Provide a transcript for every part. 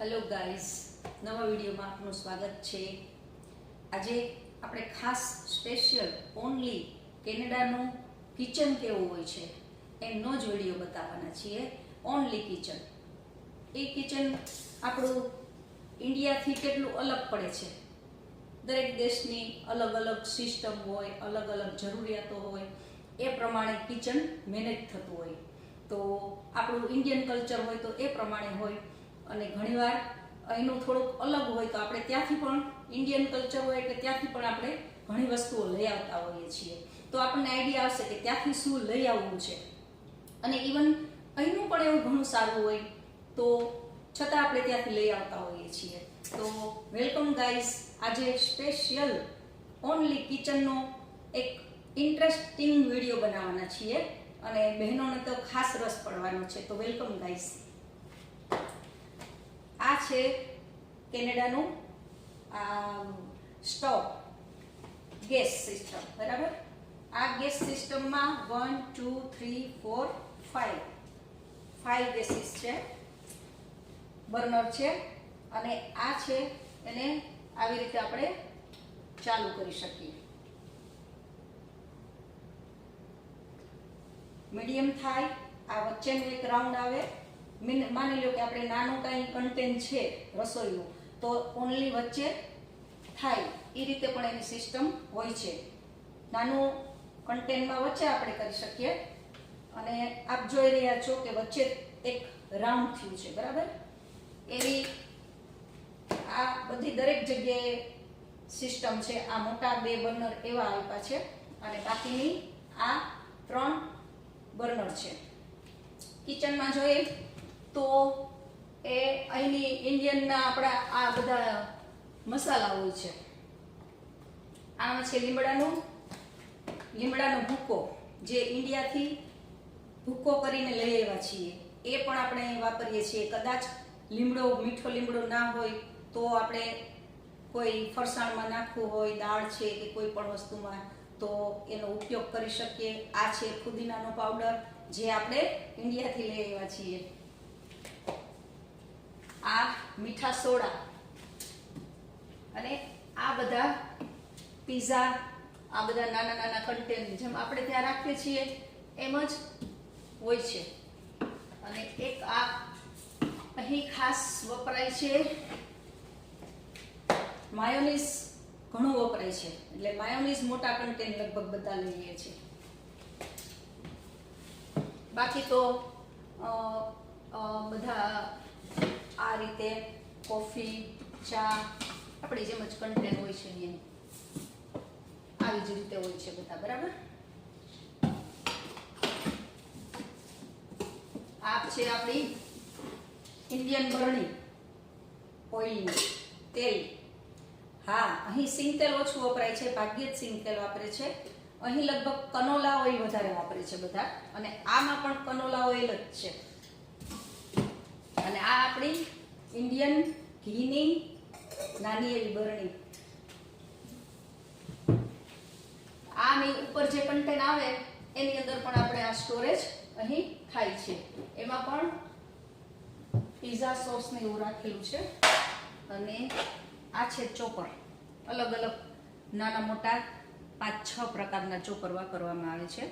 Hello guys નવા વિડીયોમાં આપનું સ્વાગત છે. આજે આપણે ખાસ સ્પેશિયલ ઓનલી કેનેડાનું કિચન કેવું હોય છે એમનો જ વીડિયો બતાવવાના છીએ. ઓનલી કિચન એ કિચન આપણું ઇન્ડિયાથી કેટલું અલગ પડે છે? દરેક દેશની અલગ અલગ સિસ્ટમ હોય, અલગ અલગ જરૂરિયાતો હોય, એ પ્રમાણે કિચન મેનેજ થતું હોય. તો આપણું ઇન્ડિયન કલ્ચર હોય તો એ પ્રમાણે હોય. અને ઘણીવાર અહીંનું થોડુંક અલગ હોય તો આપણે ત્યાંથી પણ ઇન્ડિયન કલ્ચર હોય એટલે ત્યાંથી પણ આપણે ઘણી વસ્તુઓ લઈ આવતા હોઈએ છીએ. તો આપણને આઈડિયા આવશે કે ત્યાંથી શું લઈ આવવું છે. અને ઇવન અહીંનું પણ એવું ઘણું સારું હોય તો છતાં આપણે ત્યાંથી લઈ આવતા હોઈએ છીએ. તો વેલકમ ગાઈસ આજે સ્પેશિયલ ઓનલી કિચનનો એક ઇન્ટરેસ્ટિંગ વીડિયો બનાવવાના છીએ. અને બહેનોને તો ખાસ રસ પડવાનો છે. તો વેલકમ ગાઈસ આ છે કેનેડાનું સ્ટોવ ગેસ સિસ્ટમ, બરાબર? આ ગેસ સિસ્ટમમાં one, two, three, four five five gases છે, બર્નર છે, અને આ છે એને આવી રીતે આપણે ચાલુ કરી શકીએ. મીડિયમ થાય, આ વચ્ચેનું એક રાઉન્ડ આવે મીન- લો કે આપણે નાનું કાંઈ કન્ટેન્ટ છે રસોઈનું, તો ઓનલી વચ્ચે થાય એ રીતે પણ એની સિસ્ટમ હોય છે. નાનું કન્ટેન્ટમાં વચ્ચે આપણે કરી શકીએ. અને આપ જોઈ રહ્યા છો કે વચ્ચે એક રાઉન્ડ થયું છે, બરાબર? એવી આ બધી દરેક જગ્યાએ સિસ્ટમ છે, આ મોટા બે બર્નર એવા આપ્યા છે અને બાકીની આ ત્રણ બર્નર છે. કિચનમાં જોઈએ. તો એ અહીંની ઇન્ડિયનના આપણા આ બધા મસાલાઓ છે. આમાં છે લીમડાનું, લીમડાનો ભૂકો, જે ઇન્ડિયાથી ભૂકો કરીને લઈ આવ્યા છીએ. એ પણ આપણે વાપરીએ છીએ. કદાચ લીમડો, મીઠો લીમડો ના હોય તો આપણે કોઈ ફરસાણમાં નાખવું હોય, દાળ છે કે કોઈ પણ વસ્તુમાં, તો એનો ઉપયોગ કરી શકીએ. આ છે ફુદીનાનો પાવડર, જે આપણે ઇન્ડિયાથી લઈ આવ્યા છીએ. આ મીઠા સોડા. અને આ બધા પીઝા આ બધા નાના નાના કન્ટેન જેમ આપણે ત્યાં રાખીએ છીએ, એમ જ હોય છે. અને એક આ અહીં ખાસ વપરાય છે માયોનીઝ ઘણું વપરાય છે. એટલે માયોનીઝ મોટા કન્ટેન લગભગ બધા લઈએ છીએ. બાકી તો બધા આ રીતે કોફી, ચા, આપણી જેમ જ કન્ટેન હોય છે એની. આવી જ રીતે હોય છે બધા, બરાબર? આ છે આપણી ઇન્ડિયન બરણી. ઓઇલની તેલ. હા, અહીં સિંગ તેલ ઓછું વપરાય છે, ભાગ્યે જ સિંગ તેલ વાપરે છે. અહીં લગભગ કનોલા ઓઇલ વધારે વાપરે છે બધા. અને આમાં પણ કનોલા ઓઇલ જ છે. અને આ આપણી ઇન્ડિયન ઘીની નાની એવી બરણી. આ મેં ઉપર જે કન્ટેન આવે, એની અંદર પણ આપણે આ સ્ટોરેજ અહીં થાય છે. એમાં પણ પિઝા સોસ ને એવું રાખેલું છે. અને આ છે ચોપર. અલગ અલગ નાના મોટા પાંચ છ પ્રકારના ચોપર વાપરવામાં આવે છે.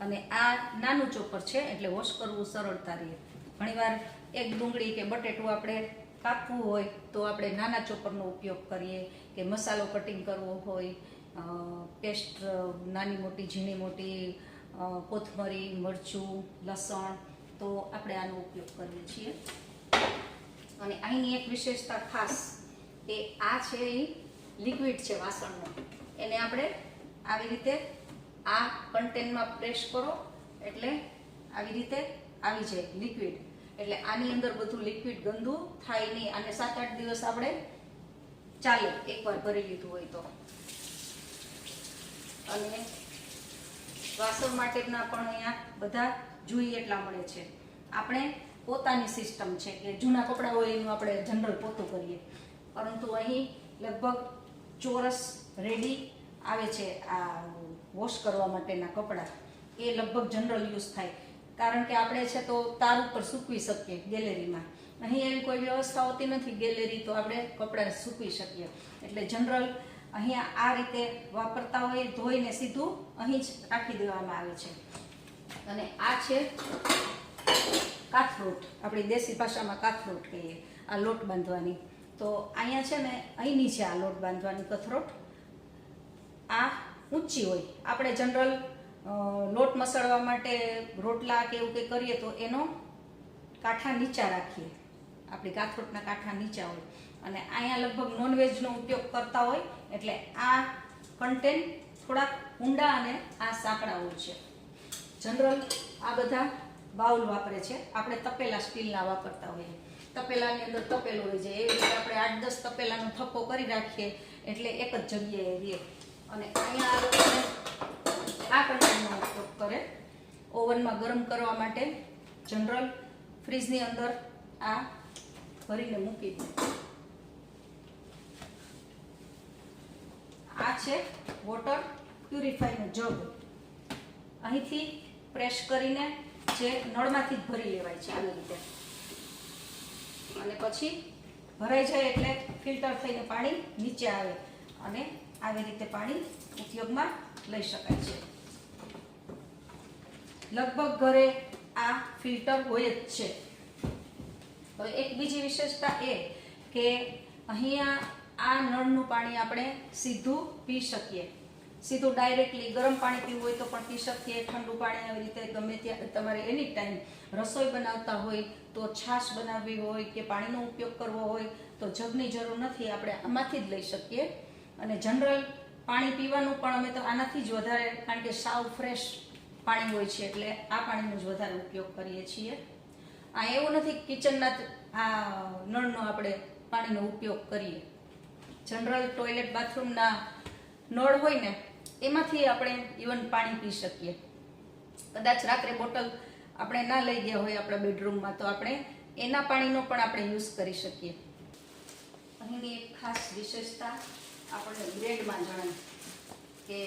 અને આ નાનું ચોપર છે એટલે વોશ કરવું સરળતા રહે. ઘણીવાર એક ડુંગળી કે બટેટું આપણે કાપવું હોય તો આપણે નાના ચોપરનો ઉપયોગ કરીએ કે મસાલો કટિંગ કરવો હોય પેસ્ટ, નાની મોટી, ઝીણી મોટી કોથમરી, મરચું, લસણ, તો આપણે આનો ઉપયોગ કરીએ છીએ. અને અહીંની એક વિશેષતા ખાસ કે આ છે એ લિક્વિડ છે વાસણનો. એને આપણે આવી રીતે આ કન્ટેનમાં પ્રેસ કરો એટલે આવી રીતે આવી જાય લિક્વિડ એટલે આની અંદર બધું લિક્વિડ ગંદુ થાય નહીં. અને સાત આઠ દિવસ આપણે ચાલે. એકવાર ભરી લીધું હોય તો. અને વાસણ માટેના પણ અહીંયા બધા જોઈએ એટલા મળે છે. આપણે પોતાની સિસ્ટમ છે કે જૂના કપડાં હોય એનું આપણે જનરલ પોતું કરીએ. પરંતુ અહીં લગભગ ચોરસ રેડી આવે છે આ વોશ કરવા માટેના કપડાં. એ લગભગ જનરલ યુઝ થાય. કારણ કે આપણે છે તો તાર ઉપર સૂકવી શકીએ ગેલેરીમાં. અહીં એવી કોઈ વ્યવસ્થા હોતી નથી ગેલેરી તો આપણે કપડાં સૂકવી શકીએ. એટલે જનરલ અહીંયા આ રીતે વાપરતા હોય ધોઈને સીધું અહીં જ રાખી દેવામાં આવે છે. અને આ છે કાથરોટ. આપણી દેશી ભાષામાં કાથરોટ કહીએ, આ લોટ બાંધવાની. તો અહીંયા છે ને અહીંની છે આ લોટ બાંધવાની કથરોટ. આ ઊંચી હોય. આપણે જનરલ લોટ મસળવા માટે રોટલા કે એવું કંઈ કરીએ તો એનો કાંઠા નીચા રાખીએ. આપણી કાથરોટના કાંઠા નીચા હોય. અને અહીંયા લગભગ નોનવેજનો ઉપયોગ કરતા હોય એટલે આ કન્ટેન્ટ થોડાક ઊંડા અને આ સાંકડા હોય છે. જનરલ આ બધા બાઉલ વાપરે છે. આપણે તપેલા સ્ટીલના વાપરતા હોઈએ. તપેલાની અંદર તપેલો હોય છે. એવી રીતે આપણે આઠ દસ તપેલાનો થપ્પો કરી રાખીએ. એટલે એક જ જગ્યાએ રહીએ અને અહીંયા આ કન્ટેનરનો ઉપયોગ કરે. ઓવનમાં ગરમ કરવા માટે જનરલ ફ્રીજની અંદર આ ભરીને મૂકી દે. આ છે વોટર પ્યુરિફાઈનો જગ. અહીંથી પ્રેસ કરીને જે નળમાંથી જ ભરી લેવાય છે આવી રીતે. અને પછી ભરાઈ જાય એટલે ફિલ્ટર થઈને પાણી નીચે આવે અને આવી રીતે પાણી ઉપયોગમાં લઈ શકાય છે. લગભગ ઘરે આ ફિલ્ટર હોય જ છે. હવે એક બીજી વિશેષતા એ કે અહીંયા આ નળનું પાણી આપણે સીધું પી શકીએ. સીધું ડાયરેક્ટલી ગરમ પાણી પીવું હોય તો પણ પી શકીએ. ઠંડુ પાણી આવી રીતે ગમે ત્યાં તમારે એની ટાઈમ રસોઈ બનાવતા હોય તો છાશ બનાવવી હોય કે પાણીનો ઉપયોગ કરવો હોય તો જગની જરૂર નથી, આપણે આમાંથી જ લઈ શકીએ. અને જનરલ પાણી પીવાનું પણ અમે તો આનાથી જ વધારે, કારણ કે સાવ ફ્રેશ પાણી હોય છે એટલે આ પાણીનો જ વધારે ઉપયોગ કરીએ છીએ. આ એવું નથી કિચનના આ નળનો આપણે પાણીનો ઉપયોગ કરીએ. જનરલ ટોયલેટ બાથરૂમના નળ હોય ને, એમાંથી આપણે ઇવન પાણી પી શકીએ. કદાચ રાત્રે બોટલ આપણે ના લઈ ગયા હોય આપણા બેડરૂમમાં, તો આપણે એના પાણીનો પણ આપણે યુઝ કરી શકીએ. અહીંની એક ખાસ વિશેષતા આપણને બ્રેડમાં જણાય કે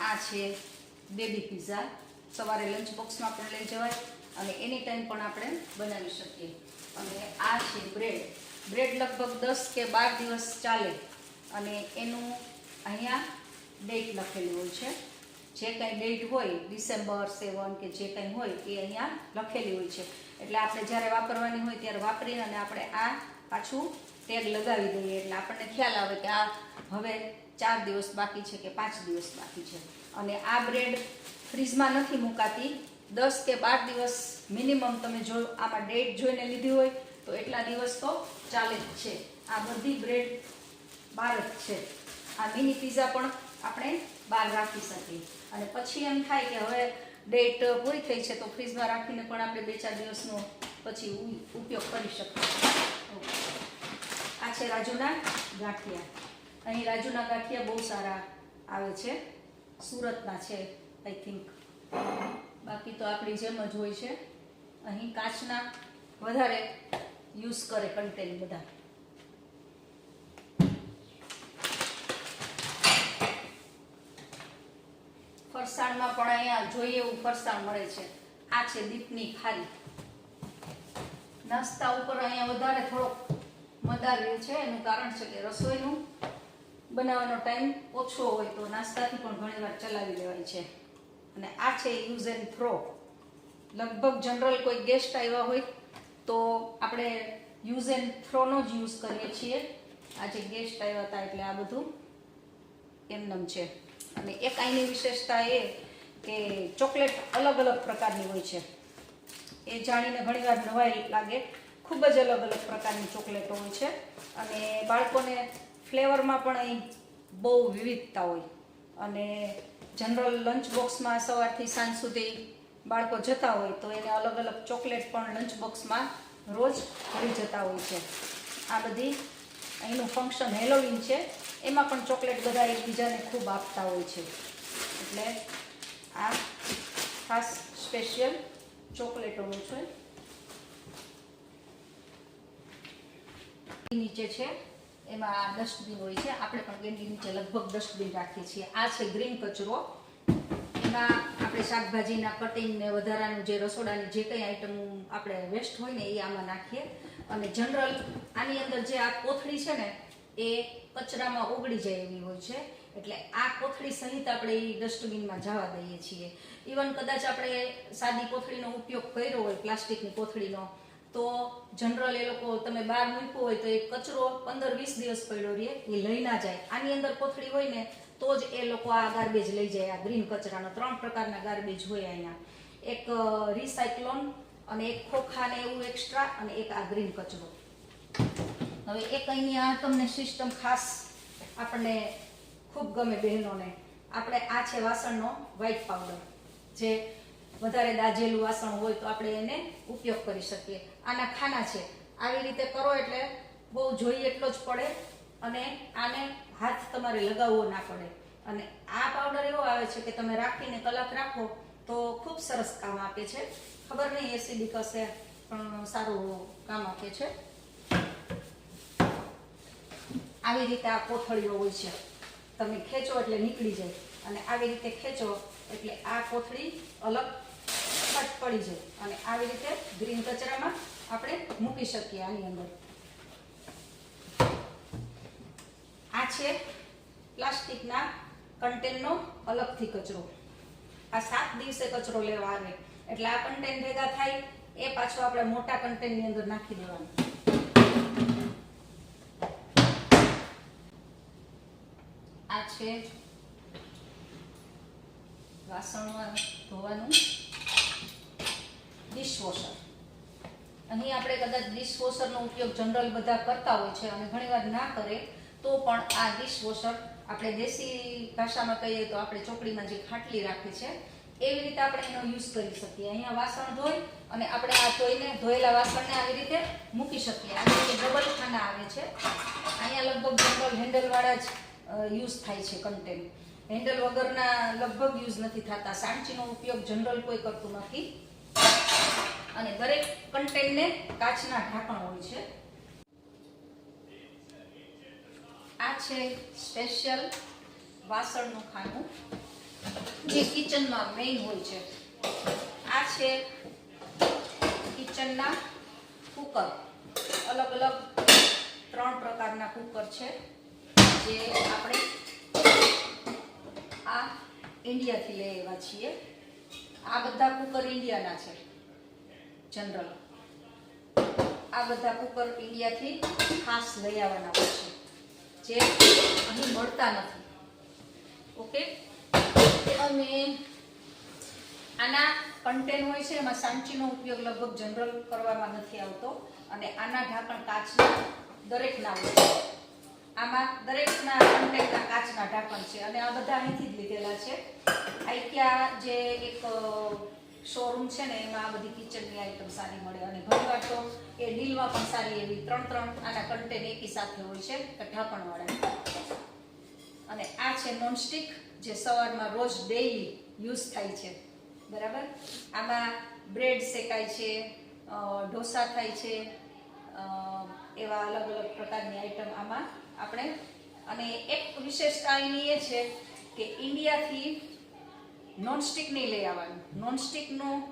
આ છે બેબી પિઝા સવારે લંચ બોક્સમાં પણ લઈ જવાય અને એની ટાઈમ પણ આપણે બનાવી શકીએ. અને આ છે બ્રેડ બ્રેડ લગભગ દસ કે બાર દિવસ ચાલે. અને એનું અહીંયા ડેટ લખેલી હોય છે. જે કંઈ ડેટ હોય ડિસેમ્બર સેવન કે જે કંઈ હોય, એ અહીંયા લખેલી હોય છે. એટલે આપણે જ્યારે વાપરવાની હોય ત્યારે વાપરીને અને આપણે આ પાછું ટેગ લગાવી દઈએ. એટલે આપણને ખ્યાલ આવે કે આ હવે ચાર દિવસ બાકી છે કે પાંચ દિવસ બાકી છે. અને આ બ્રેડ ફ્રીજમાં નથી મુકાતી. દસ કે બાર દિવસ મિનિમમ તમે જો આમાં ડેટ જોઈને લીધી હોય તો એટલા દિવસ તો ચાલે જ છે. આ બધી બ્રેડ બહાર જ છે. આ મિની પિઝા પણ આપણે બહાર રાખી શકીએ. અને પછી એમ થાય કે હવે ડેટ પૂરી થઈ છે તો ફ્રીજમાં રાખીને પણ આપણે બે ચાર દિવસનો પછી ઉપયોગ કરી શકીએ. આ છે રાજુના ગાંઠિયા. અહીં રાજુના ગાંઠિયા બહુ સારા આવે છે. સુરતના છે. આઈ થિંક બાકી તો આપણી જેમ જ હોય છે. અહીં કાચના વધારે યુઝ કરે કન્ટેન બધા. ફરસાણમાં પણ અહીંયા જોઈએ એવું ફરસાણ મળે છે. આ છે દીપની ખારી. નાસ્તા ઉપર અહીંયા વધારે થોડોક મદાર રહે છે. એનું કારણ છે કે રસોઈનું બનાવવાનો ટાઈમ ઓછો હોય તો નાસ્તાથી પણ ઘણીવાર ચલાવી લેવાય છે. અને આ છે યુઝ એન્ડ થ્રો લગભગ જનરલ કોઈ ગેસ્ટ આવ્યા હોય તો આપણે યુઝ એન્ડ થ્રોનો જ યુઝ કરીએ છીએ. આજે ગેસ્ટ આવ્યા હતા એટલે આ બધું એમનેમ છે. અને એક આઈની વિશેષતા એ કે ચોકલેટ અલગ અલગ પ્રકારની હોય છે. એ જાણીને ઘણીવાર નવાઈ લાગે. ખૂબ જ અલગ અલગ પ્રકારની ચોકલેટો હોય છે. અને બાળકોને ફ્લેવરમાં પણ અહીં બહુ વિવિધતા હોય. અને જનરલ લંચ બોક્સમાં સવારથી સાંજ સુધી બાળકો જતા હોય તો એને અલગ અલગ ચોકલેટ પણ લંચ બોક્સમાં રોજ ભરી જતા હોય છે. આ બધી અહીંનું ફંક્શન હેલોવીન છે. એમાં પણ ચોકલેટ બધા એકબીજાને ખૂબ આપતા હોય છે. એટલે આ ખાસ સ્પેશિયલ ચોકલેટોનું છે. નીચે છે. એમાં ડસ્ટબિન હોય છે. આપણે પણ ગેંડી નીચે લગભગ ડસ્ટબિન રાખીએ છીએ. આ છે ગ્રીન કચરો. એમાં આપણે શાકભાજીના કટિંગ ને વધારાનું જે રસોડાની જે કંઈ આઈટમ આપણે વેસ્ટ હોય ને એ આમાં નાખીએ. અને જનરલ આની અંદર જે આ કોથળી છે ને, એ કચરામાં ઓગળી જાય એવી હોય છે. એટલે આ કોથળી સહિત આપણે એ ડસ્ટબિનમાં જવા દઈએ છીએ. ઇવન કદાચ આપણે સાદી કોથળીનો ઉપયોગ કર્યો હોય, પ્લાસ્ટિકની કોથળીનો તો જનરલ એ લોકો તમે બહાર મૂક્યો હોય તો એ કચરો પંદર વીસ દિવસ પડ્યો રહે, એ લઈ ના જાય. આની અંદર કોથળી હોય ને, તો જ એ લોકો આ ગાર્બેજ લઈ જાય, આ ગ્રીન કચરાનો. ત્રણ પ્રકારના ગાર્બેજ હોય અહીંયા. એક રિસાયક્લોન અને એક ખોખા ને એવું એક્સ્ટ્રા અને એક આ ગ્રીન કચરો. હવે એક અહીંયા તમને સિસ્ટમ ખાસ આપણને ખૂબ ગમે બહેનોને. આપણે આ છે વાસણનો વ્હાઈટ પાવડર જે વધારે દાજેલું વાસણ હોય તો આપણે એને ઉપયોગ કરી શકીએ. આના ખાના છે. આવી રીતે કરો એટલે બહુ જોઈએ એટલો જ પડે અને આને હાથ તમારે લગાવવો ના પડે. અને આ પાવડર એવો આવે છે કે તમે રાખીને કલાક રાખો તો ખૂબ સરસ કામ આપે છે. ખબર નહીં એસિડિક હશે, પણ સારું કામ આપે છે. આવી રીતે આ કોથળીઓ હોય છે. તમે ખેંચો એટલે નીકળી જાય. અને આવી રીતે ખેંચો એટલે આ કોથળી અલગ પડી જાય. અને આવી રીતે ગ્રીન કચરામાં આપણે મૂકી શકીએ આની અંદર. આ છે પ્લાસ્ટિકના કન્ટેનનો અલગથી કચરો. આ સાત દિવસે કચરો લેવા આવે. એટલે આ કન્ટેન ભેગા થાય, એ પાછો આપણે મોટા કન્ટેનની અંદર નાખી દેવાનું. આ છે વાસણમાં ધોવાનું. ડિશવોશર અહીં આપણે કદાચ ડિશવોશરનો ઉપયોગ જનરલ બધા કરતા હોય છે અને ઘણીવાર ના કરે, તો પણ આ ડિશવોશર આપણે દેશી ભાષામાં કહીએ તો આપણે ચોકડીમાં જે ખાટલી રાખી છે, એવી રીતે આપણે એનો યુઝ કરી શકીએ. અહીંયા વાસણ ધોઈ અને આપણે આ ધોઈને ધોયેલા વાસણને આવી રીતે મૂકી શકીએ. આ રીતે ડબલ ખાના આવે છે. અહીંયા લગભગ જનરલ હેન્ડલવાળા જ યુઝ થાય છે કન્ટેન હેન્ડલ વગરના લગભગ યુઝ નથી થતા. સાંચીનો ઉપયોગ જનરલ કોઈ કરતું નથી. અને દરેક કન્ટેનને કાચના ઢાંકણ હોય છે. આ છે સ્પેશિયલ વાસણનું ખાનું, જે કિચનમાં મેઇન હોય છે. આ છે કિચનના કુકર અલગ અલગ ત્રણ પ્રકારના કુકર છે, જે આપણે આ ઇન્ડિયાથી લઈ આવ્યા છીએ. આ બધા કુકર ઇન્ડિયાના છે. જનરલ. આ બધા કુકર ઇન્ડિયાથી ખાસ લઈ આવવાના હોય છે. જે અહીં મળતા નથી. ઓકે? અને આના કન્ટેન હોય છે, એમાં સાંચીનો ઉપયોગ લગભગ જનરલ કરવામાં નથી આવતો અને આના ઢાંકણ કાચના દરેકના હોય છે. આમાં દરેકના કન્ટેનના કાચના ઢાંકણ છે અને આ બધા અહીંથી જ લીધેલા છે. આઈક્યા જે એક શોરૂમ છે ને, એમાં આ બધી કિચનની આઈટમ સારી મળે અને ઘણીવાર તો એ ડીલમાં પણ સારી એવી ત્રણ ત્રણ આના કન્ટેન એકી સાથે હોય છે ઢાંકણવાળા અને આ છે નોનસ્ટિક જે સવારમાં રોજ ડેઈલી યુઝ થાય છે. બરાબર? આમાં બ્રેડ શેકાય છે ઢોસા થાય છે એવા અલગ અલગ પ્રકારની આઈટમ આમાં આપણે. અને એક વિશેષતા એની એ છે કે ઇન્ડિયાથી નોનસ્ટિક નહીં લઈ આવવાનું. નોનસ્ટિકનું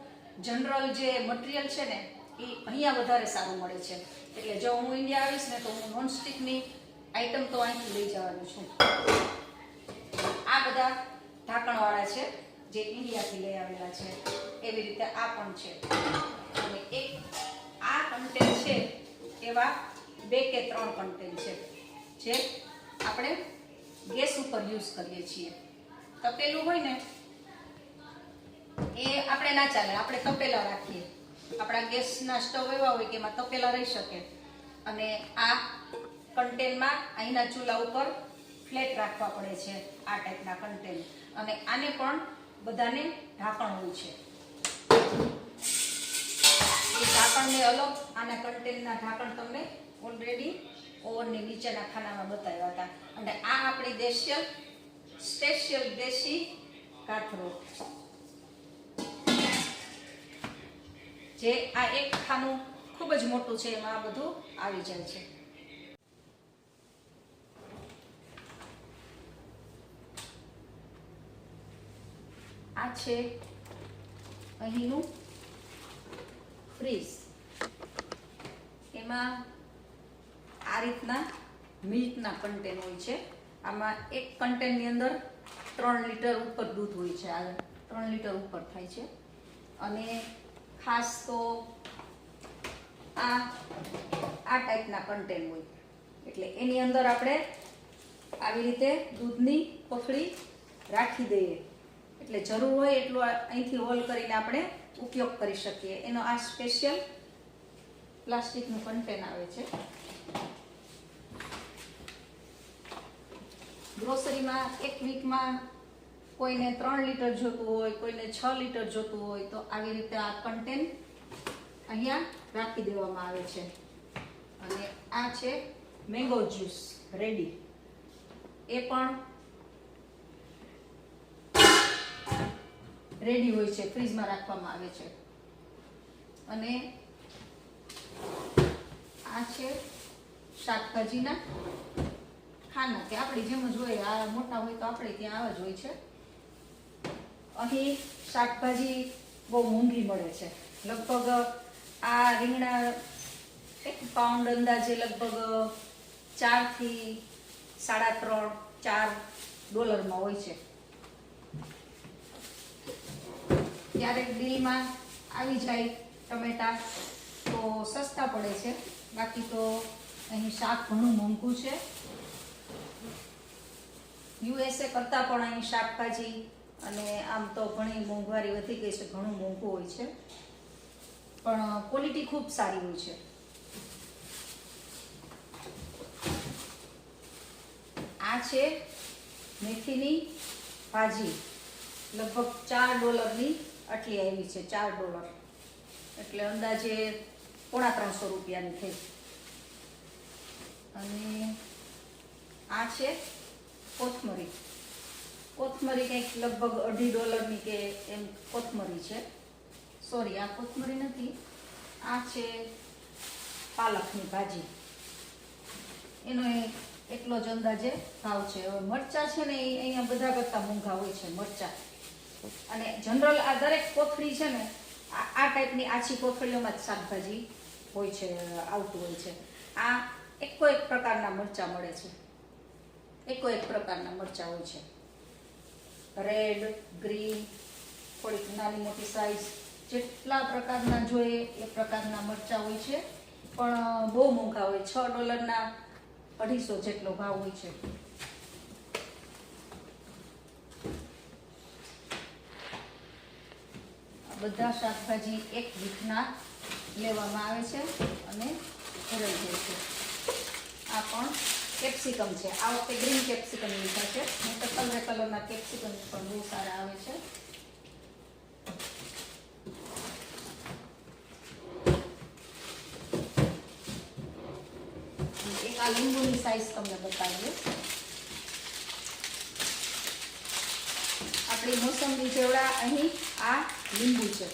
જનરલ જે મટીરિયલ છે ને, એ અહીંયા વધારે સારું મળે છે. એટલે જો હું ઇન્ડિયા આવીશ ને તો હું નોનસ્ટિકની આઈટમ તો અહીંથી લઈ જવાનું છું. આ બધા ઢાંકણવાળા છે, જે ઇન્ડિયાથી લઈ આવેલા છે. એવી રીતે આ પણ છે. અને એક આ કન્ટેન છે, એવા બે કે ત્રણ કન્ટેન છે, જે આપણે ગેસ ઉપર યુઝ કરીએ છીએ. તપેલું હોય ને એ આપણે ના ચાલે, આપણે તપેલા રાખીએ. આપણા ગેસના સ્ટવ એવા હોય કે એમાં તપેલા રહી શકે. અને આ કન્ટેનમાં અહીંના ચૂલા ઉપર ફ્લેટ રાખવા પડે છે, આ ટાઈપના કન્ટેન. અને આને પણ બધાને ઢાંકણ હોય છે. એ ઢાંકણને અલગ, આના કન્ટેનના ઢાંકણ તમને ઓલરેડી ઓવનની નીચેના ખાનામાં બતાવ્યા હતા. અને આ આપણી દેશિયલ સ્પેશિયલ દેશી કાથરો. જે આ એક ખાનું ખૂબ જ મોટું છે, એમાં આ બધું આવી જાય છે. આ છે અહીંનું ફ્રીઝ. એમાં આ રીતના મિલ્કના કન્ટેન હોય છે. આમાં એક કન્ટેનની અંદર ત્રણ લીટર ઉપર દૂધ હોય છે. આ ત્રણ લીટર ઉપર થાય છે. અને ખાસ તો આ આ ટાઈપના કન્ટેન હોય. એટલે એની અંદર આપણે આવી રીતે દૂધની પખડી રાખી દઈએ. એટલે જરૂર હોય એટલું અહીંથી હોલ કરીને આપણે ઉપયોગ કરી શકીએ. એનો આ સ્પેશિયલ પ્લાસ્ટિકનું કન્ટેન આવે છે. ગ્રોસરીમાં એક વીકમાં કોઈને ત્રણ લીટર જોતું હોય, કોઈને છ લીટર જોતું હોય, તો આવી રીતે આ કન્ટેન અહીંયા રાખી દેવામાં આવે છે. અને આ છે મેંગો જ્યુસ રેડી એ પણ રેડી હોય છે ફ્રીજમાં રાખવામાં આવે છે. અને આ છે શાકભાજીના ખાના, કે આપણી જેમ જ હોય, આ મોટા હોય તો આપણે ત્યાં આવા જ હોય છે. અહીં શાકભાજી બહુ મોંઘી મળે છે. લગભગ આ રીંગણા એક પાઉન્ડ અંદાજે લગભગ ચારથી સાડા ત્રણ, ચાર ડોલરમાં હોય છે. ક્યારેક ડીલમાં આવી જાય ટમેટા, તો સસ્તા પડે છે. બાકી તો અહીં શાક ઘણું મોંઘું છે. યુએસએ કરતાં પણ અહીં શાકભાજી અને આમ તો ઘણી મોંઘવારી વધી ગઈ છે, ઘણું મોંઘું હોય છે. પણ ક્વોલિટી ખૂબ સારી હોય છે. આ છે મેથીની ભાજી. લગભગ ચાર ડોલરની આટલી આવી છે, ચાર ડોલર. એટલે અંદાજે પોણા ત્રણસો રૂપિયાની થઈ. અને આ છે કોથમરી. કોથમરી કંઈક લગભગ અઢી ડોલરની કે એમ કોથમરી છે. સોરી આ કોથમરી નથી. આ છે પાલકની ભાજી. એનો એટલો જ અંદાજે ભાવ છે. હવે મરચાં છે ને એ અહીંયા બધા કરતાં મોંઘા હોય છે, મરચાં. અને જનરલ આ દરેક કોથળી છે ને આ ટાઈપની આછી કોથળીઓમાં જ શાકભાજી હોય છે, આવતું હોય છે. આ એકો એક પ્રકારના મરચાં મળે છે. એકો એક પ્રકારના મરચાં હોય છે. રેડ, ગ્રીન, થોડીક નાની મોટી સાઈઝ જેટલા પ્રકારના જોઈએ એ પ્રકારના મરચાં હોય છે. પણ બહુ મોંઘા હોય. છ ડોલરના અઢીસો જેટલો ભાવ હોય છે. બધા શાકભાજી એક વીકના લેવામાં આવે છે અને ભરાઈ જાય છે. આ પણ કેપ્સિકમ છે. આ વખતે ગ્રીન કેપ્સિકમ લીધા છે નહીં તો કલર કલરના કેપ્સિકમ પણ બહુ સારા આવે છે. એક આ લીંબુની સાઈઝ તમને બતાવીએ. આપણી મોસંબી જેવડા અહીં આ લીંબુ છે.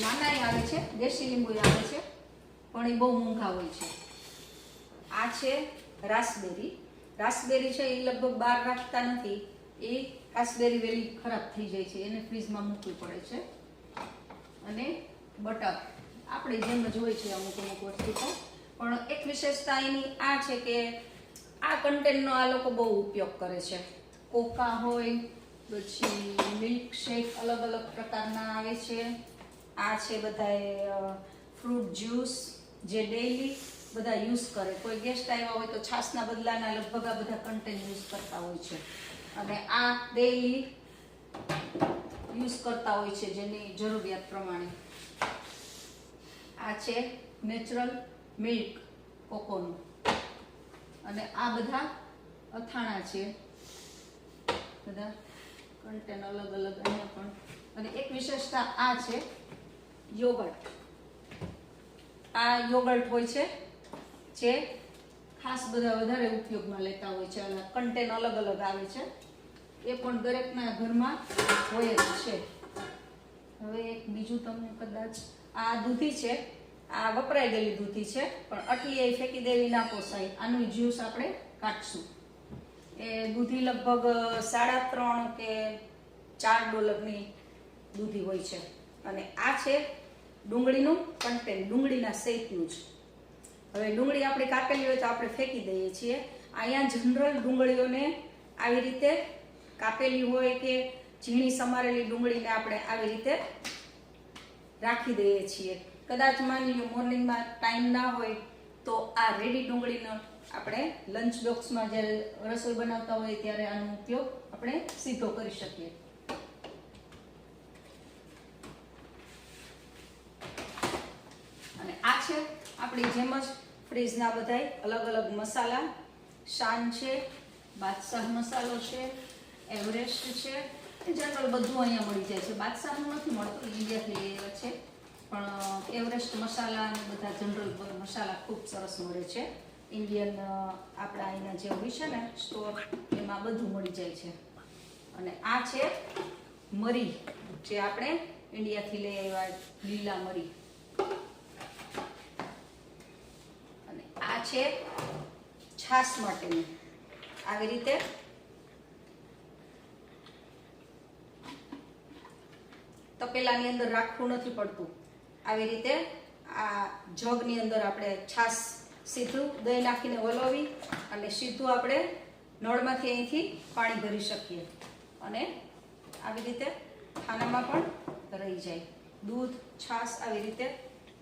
નાના આવે છે, દેશી લીંબુ આવે છે. પણ એ બહુ મોંઘા હોય છે. આ છે રાસબેરી. રાસબેરી છે એ લગભગ બહાર રાખતા નથી. એ રાસબેરી વેલી ખરાબ થઈ જાય છે. એને ફ્રીજમાં મૂકવી પડે છે. અને બટર. આપણે જેમ જ હોય છે અમુક અમુક વસ્તુ તો. પણ એક વિશેષતા એની આ છે કે આ કન્ટેનનો આ લોકો બહુ ઉપયોગ કરે છે. કોકા હોય, પછી મિલ્કશેક અલગ અલગ પ્રકારના આવે છે. આ છે બધાએ ફ્રૂટ જ્યુસ જે ડેઈલી બધા યુઝ કરે. કોઈ ગેસ્ટ આવ્યા હોય તો છાશના બદલાના લગભગ આ બધા કન્ટેન યુઝ કરતા હોય છે. અને આ ડેઈલી યુઝ કરતા હોય છે જેની જરૂરિયાત પ્રમાણે. આ છે નેચરલ મિલ્ક કોકોનું અને આ બધા અથાણા છે. બધા કન્ટેન અલગ અલગ અહીંયા પણ. અને એક વિશેષતા આ છે યોગર્ટ આ યોગર્ટ હોય છે, જે ખાસ બધા વધારે ઉપયોગમાં લેતા હોય છે અને કન્ટેન અલગ અલગ આવે છે. એ પણ દરેકના ઘરમાં હોય જ છે. હવે એક બીજું તમને કદાચ આ દૂધી છે, આ વપરાઈ ગયેલી દૂધી છે, પણ આટલી એ ફેંકી દેવી ના પોસાય, આનું જ્યુસ આપણે કાઢશું. એ દૂધી લગભગ સાડા ત્રણ કે ચાર ડોલરની દૂધી હોય છે. અને આ છે ડુંગળીનું કન્ટેન્ટ ડુંગળીના શેપનું જ. હવે ડુંગળી આપણે કાપેલી હોય તો આપણે ફેંકી દઈએ છીએ. અહીંયા જનરલ ડુંગળીઓને આવી રીતે કાપેલી હોય કે ઝીણી સમારેલી ડુંગળીને આપણે આવી રીતે રાખી દઈએ છીએ. કદાચ માની લો મોર્નિંગમાં ટાઈમ ના હોય તો આ રેડી ડુંગળીનો આપણે લંચ બોક્સમાં જ્યારે રસોઈ બનાવતા હોય ત્યારે આનો ઉપયોગ આપણે સીધો કરી શકીએ. અને આ છે આપણી જેમ જ ફ્રીજના બધાય અલગ અલગ મસાલા. શાન છે, બાદશાહ મસાલો છે, એવરેસ્ટ છે. એ જનરલ બધું અહીંયા મળી જાય છે. બાદશાહનું નથી મળતું ઇન્ડિયાથી છે. પણ એવરેસ્ટ મસાલા અને બધા જનરલ મસાલા ખૂબ સરસ મળે છે. ઇન્ડિયન આપણા અહીંના જે હોય છે ને સ્ટોર, એમાં બધું મળી જાય છે. અને આ છે મરી, જે આપણે ઇન્ડિયાથી લઈ આવ્યા લીલા મરી. આ છે છાશ માટેની. આવી રીતે. તપેલાની અંદર રાખવું નથી પડતું. આવી રીતે આ જગની અંદર આપણે છાશ સીધું દહીં નાખીને વલોવી અને સીધું આપણે નળમાંથી અહીંથી પાણી ભરી શકીએ. અને આવી રીતે ખાનામાં પણ રહી જાય. દૂધ, છાશ આવી રીતે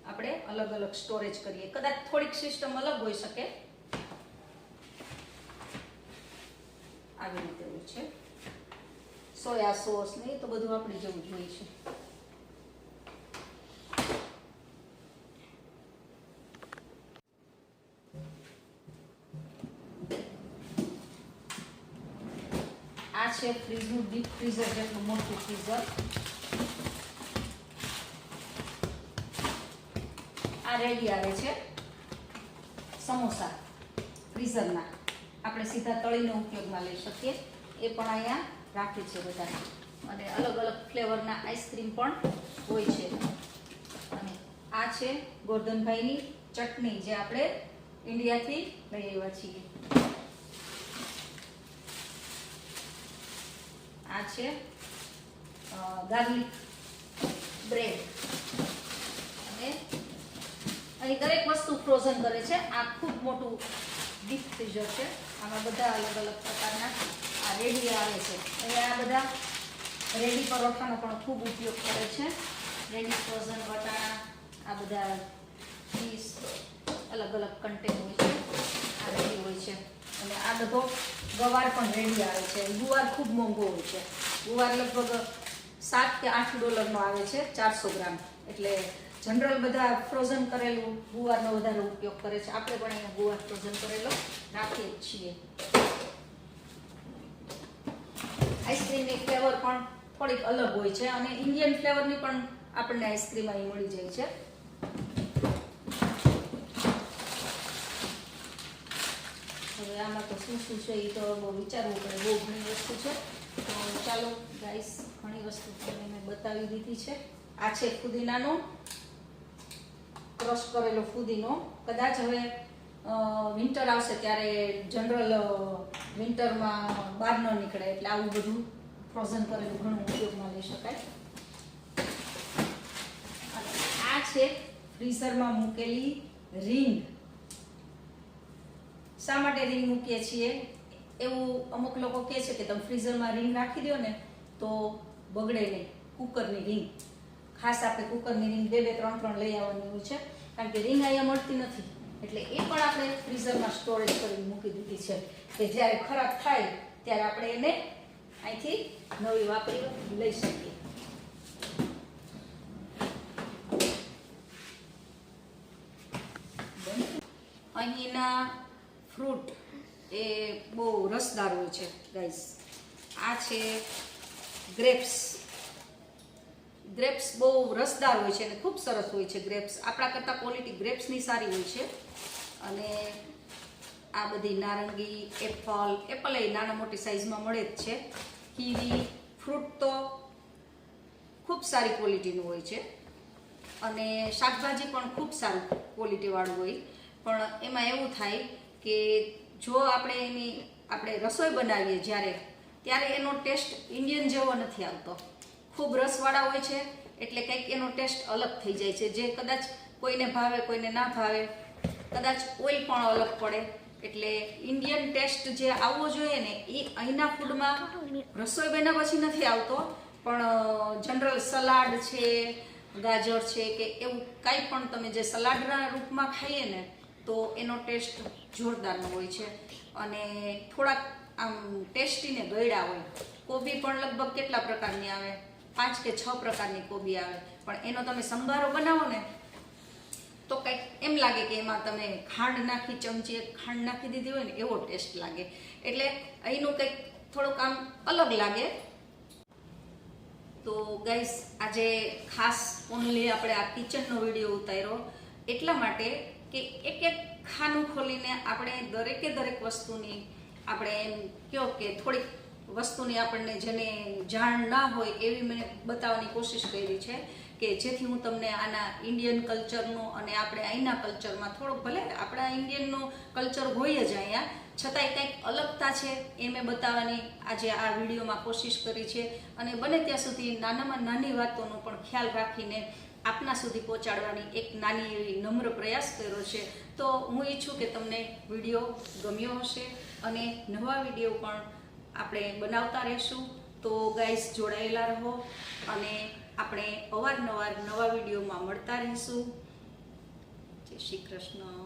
આપણે અલગ અલગ સ્ટોરેજ કરીએ. કદાચ થોડીક સિસ્ટમ અલગ હોઈ શકે. આવી રીતે હોય છે. સોયા સોસ ને તો બધું આપણે જેવું જોઈએ છે. આ છે ફ્રીઝનું ડીપ ફ્રીઝર જેટલું મોટું ફ્રીઝર આ આવે છે. સમોસા ફ્રીઝરના આપણે સીધા તળીને ઉપયોગમાં લઈ શકીએ. એ પણ અહીંયા રાખે છે બધા અને અલગ અલગ ફ્લેવરના આઈસ્ક્રીમ પણ હોય છે. અને આ છે ગોરધનભાઈની ચટણી, જે આપણે ઇન્ડિયાથી લઈ આવ્યા છીએ. આ છે ગાર્લિક બ્રેડ. અહીં દરેક વસ્તુ ફ્રોઝન કરે છે. આ ખૂબ મોટું ડીપ ફ્રીઝર છે. આમાં બધા અલગ અલગ પ્રકારના આ રેડી આવે છે. હવે આ બધા રેડી પરોઠાનો પણ ખૂબ ઉપયોગ કરે છે. રેડી ફ્રોઝન વટાણા, આ બધા ચીઝ અલગ અલગ કન્ટેન હોય છે. આ રેડી હોય છે. અને આ બધો ગવાર પણ રેડી આવે છે. ગુવાર ખૂબ મોંઘો હોય છે. ગુવાર લગભગ સાત કે આઠ ડોલરનો આવે છે, ચારસો ગ્રામ. એટલે જનરલ બધા ફ્રોઝન કરેલું, ગુવારનો વધારે ઉપયોગ કરે છે. આપણે પણ અહીંયા ગુવાર ફ્રોઝન કરેલો રાખીએ છીએ. આઈસ્ક્રીમની ફ્લેવર પણ થોડીક અલગ હોય છે અને ઇન્ડિયન ફ્લેવરની પણ આપણને આઈસ્ક્રીમ અહીં મળી જાય છે. હવે આમાં તો શું શું છે એ તો બહુ વિચારવું પડે. બહુ ઘણી વસ્તુ છે. ચાલો ગાઈસ ઘણી વસ્તુ તમને મેં બતાવી દીધી છે. આ છે ફુદીનાનો ક્રશ કરેલો ફુદીનો. કદાચ હવે વિન્ટર આવશે ત્યારે જનરલ વિન્ટરમાં બહાર ન નીકળે એટલે આવું બધું ફ્રોઝન કરેલું ઘણું ઉપયોગમાં લઈ શકાય. આ છે ફ્રીઝરમાં મૂકેલી રિંગ શા માટે રિંગ મૂકીએ છીએ? એવું અમુક લોકો કહે છે કે તમે ફ્રીઝરમાં રિંગ રાખી દો ને તો બગડે નહીં, કુકરની રિંગ ખાસ આપણે કુકરની રિંગ બે બે, ત્રણ ત્રણ લઈ આવવાની હોય છે. કારણ કે રીંગ અહીંયા મળતી નથી. એટલે એ પણ આપણે ફ્રીઝરમાં સ્ટોરેજ કરી મૂકી દીધી છે. કે જ્યારે ખરાબ થાય, ત્યારે આપણે એને અહીંથી નવી વાપરી લઈ શકીએ. અહીંના ફ્રૂટ એ બહુ રસદાર હોય છે ગાઈસ આ છે ગ્રેપ્સ ગ્રેપ્સ બહુ રસદાર હોય છે અને ખૂબ સરસ હોય છે ગ્રેપ્સ આપણા કરતાં ક્વોલિટી ગ્રેપ્સની સારી હોય છે. અને આ બધી નારંગી, એપલ એપલ એ નાના મોટી સાઇઝમાં મળે જ છે. કીવી ફ્રૂટ તો ખૂબ સારી ક્વોલિટીનું હોય છે. અને શાકભાજી પણ ખૂબ સારું ક્વોલિટીવાળું હોય. પણ એમાં એવું થાય કે જો આપણે એની, આપણે રસોઈ બનાવીએ જ્યારે, ત્યારે એનો ટેસ્ટ ઇન્ડિયન જેવો નથી આવતો. ખૂબ રસવાળા હોય છે, એટલે કંઈક એનો ટેસ્ટ અલગ થઈ જાય છે. જે કદાચ કોઈને ભાવે, કોઈને ના ભાવે. કદાચ ઓઇલ પણ અલગ પડે. એટલે ઇન્ડિયન ટેસ્ટ જે આવવો જોઈએ ને, એ અહીંના ફૂડમાં રસોઈ બન્યા પછી નથી આવતો, પણ જનરલ સલાડ છે, ગાજર છે કે એવું કાંઈ પણ તમે જે સલાડના રૂપમાં ખાઈએ ને, તો એનો ટેસ્ટ જોરદારનો હોય છે. અને થોડાક આમ ટેસ્ટીને ગળ્યા હોય. કોબી પણ લગભગ કેટલા પ્રકારની આવે? પાંચ કે છ પ્રકારની કોબી આવે. પણ એનો તમે સંભારો બનાવો ને, તો કંઈક એમ લાગે કે એમાં તમે ખાંડ નાખી, ચમચી ખાંડ નાખી દીધી હોય ને, એવો ટેસ્ટ લાગે. એટલે અહીંનું કંઈક થોડુંક આમ અલગ લાગે. તો ગાઈસ, આજે ખાસ ઓનલી આપણે આ કિચનનો વીડિયો ઉતાર્યો. એટલા માટે કે એક એક ખાનું ખોલીને આપણે દરેકે દરેક વસ્તુની આપણે એમ કહો કે થોડીક વસ્તુની આપણને જેને જાણ ના હોય એવી મેં બતાવવાની કોશિશ કરી છે કે જેથી હું તમને આના ઇન્ડિયન કલ્ચરનું અને આપણે અહીંના કલ્ચરમાં થોડોક ભલે આપણા ઇન્ડિયનનું કલ્ચર હોય જ અહીંયા, છતાંય કંઈક અલગતા છે એ મેં બતાવવાની આજે આ વિડીયોમાં કોશિશ કરી છે અને બને ત્યાં સુધી નાનામાં નાની વાતોનો પણ ખ્યાલ રાખીને આપના સુધી પહોંચાડવાની એક નાની એવી નમ્ર પ્રયાસ કર્યો છે. તો હું ઈચ્છું કે તમને વીડિયો ગમ્યો હશે અને નવા વીડિયો પણ આપણે બનાવતા રહીશું. તો ગાઈસ જોડાયેલા રહો અને આપણે અવારનવાર નવા વિડીયોમાં મળતા રહીશું. જય શ્રી કૃષ્ણ.